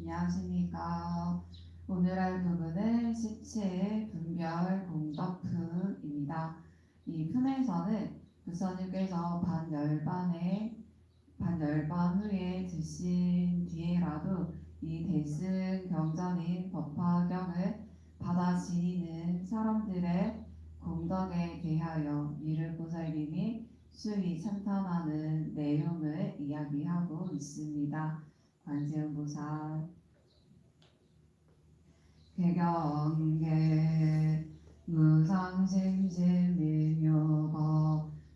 안녕하십니까. 오늘 할 부분은 시체 분별 공덕품입니다. 이 품에서는 부처님께서 반열반에 반열반 후에 드신 뒤에라도 이 대승 경전인 법화경을 받아 지니는 사람들의 공덕에 대하여 이를 보살님이 수위 찬탄하는 내용을 이야기하고 있습니다. 관세음보살 개경계 무상심진미묘거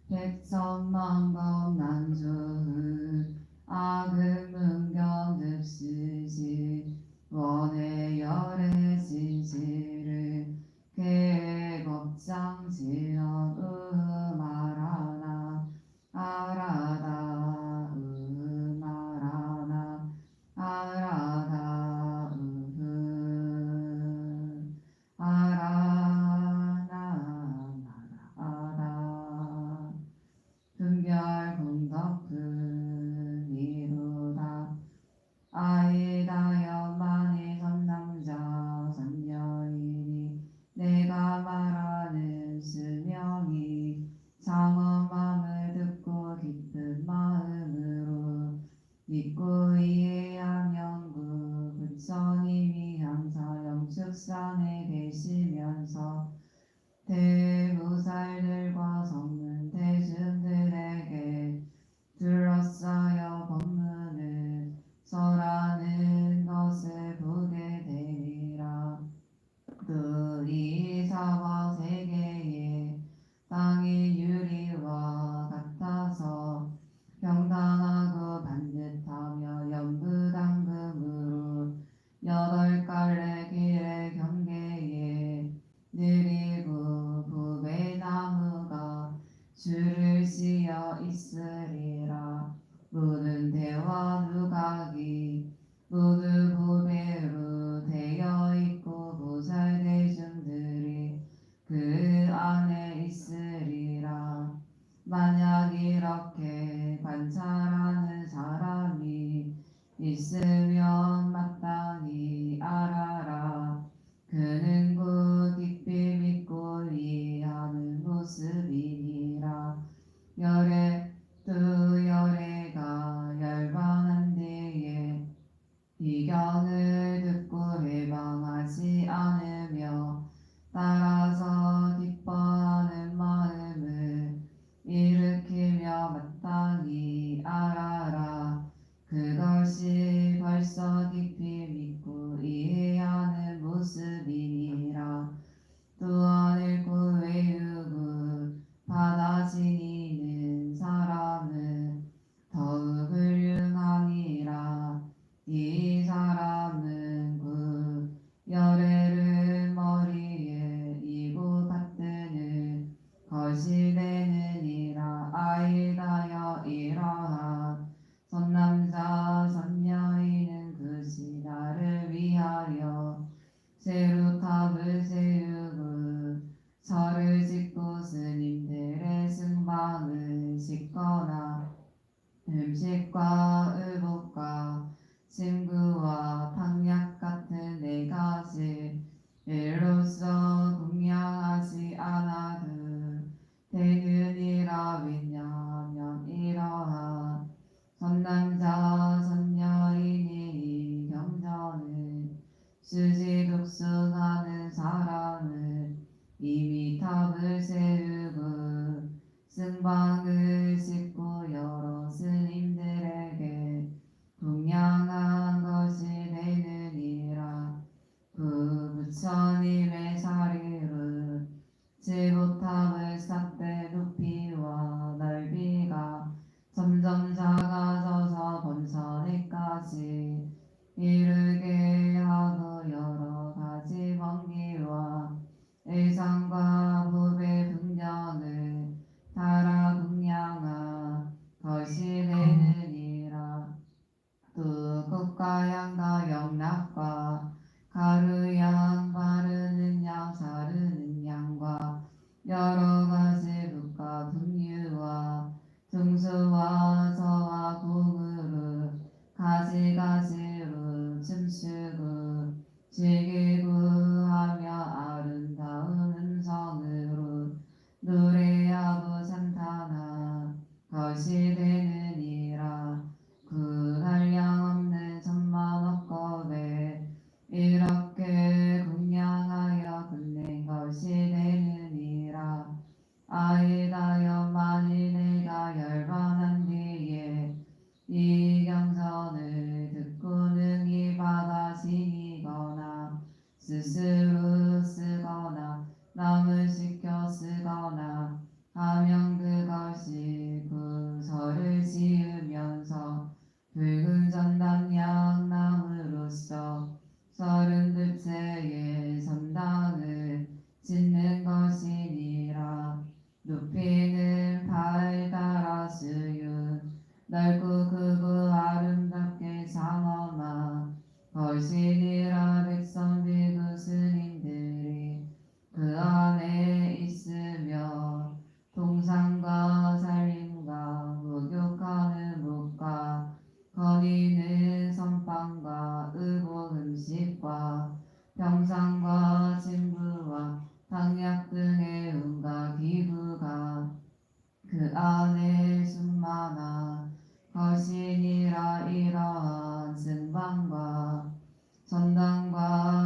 백선만검 난조흐 아금은경급시지 원의 열의 진실을 계곡장지어 음식과 의복과 친구와 那些。 병상과 진부와 방약 등의 음과 기구가 그 안에 충만하 거신이라 이러한 증방과 전당과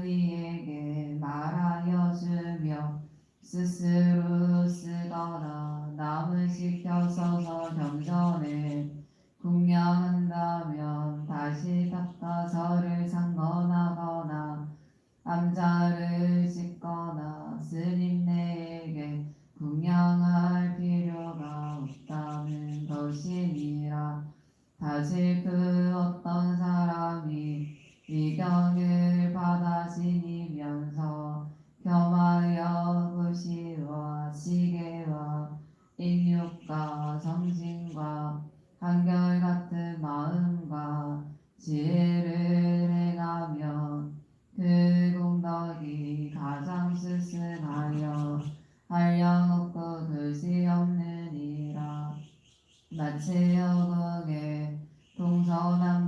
우리에게 말하여 주며 스스로 쓰더라. 남을 시켜서서 경전에 공양한다면 다시 닦아 절을 상건하거나 암자를 짓거나 스님 네에게 공양할 필요가 없다는 것이니라. 다시 그 나체여극에 동서남